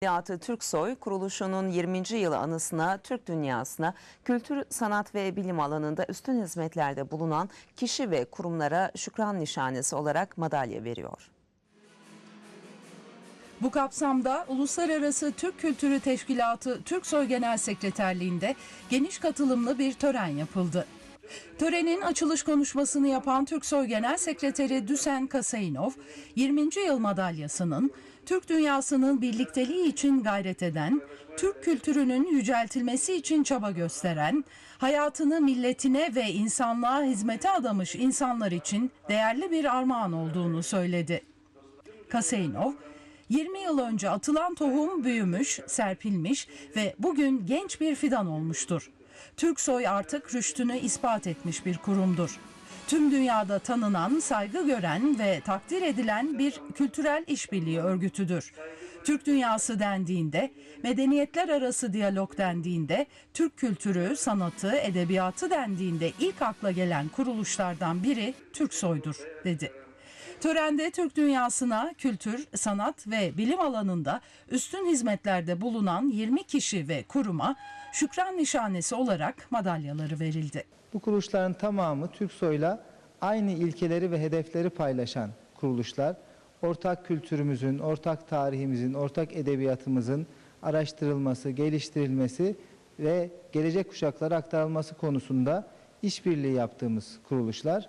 Teatro Türksoy kuruluşunun 20. yılı anısına Türk dünyasına kültür, sanat ve bilim alanında üstün hizmetlerde bulunan kişi ve kurumlara şükran nişanesi olarak madalya veriyor. Bu kapsamda Uluslararası Türk Kültürü Teşkilatı Türksoy Genel Sekreterliğinde geniş katılımlı bir tören yapıldı. Törenin açılış konuşmasını yapan Türksoy Genel Sekreteri Düsen Kaseinov, 20. yıl madalyasının Türk dünyasının birlikteliği için gayret eden, Türk kültürünün yüceltilmesi için çaba gösteren, hayatını milletine ve insanlığa hizmete adamış insanlar için değerli bir armağan olduğunu söyledi. Kaseinov, 20 yıl önce atılan tohum büyümüş, serpilmiş ve bugün genç bir fidan olmuştur. Türksoy artık rüştünü ispat etmiş bir kurumdur. Tüm dünyada tanınan, saygı gören ve takdir edilen bir kültürel işbirliği örgütüdür. Türk dünyası dendiğinde, medeniyetler arası diyalog dendiğinde, Türk kültürü, sanatı, edebiyatı dendiğinde ilk akla gelen kuruluşlardan biri Türksoy'dur, dedi. Törende Türk dünyasına kültür, sanat ve bilim alanında üstün hizmetlerde bulunan 20 kişi ve kuruma şükran nişanesi olarak madalyaları verildi. Bu kuruluşların tamamı Türksoy'la aynı ilkeleri ve hedefleri paylaşan kuruluşlar. Ortak kültürümüzün, ortak tarihimizin, ortak edebiyatımızın araştırılması, geliştirilmesi ve gelecek kuşaklara aktarılması konusunda işbirliği yaptığımız kuruluşlar.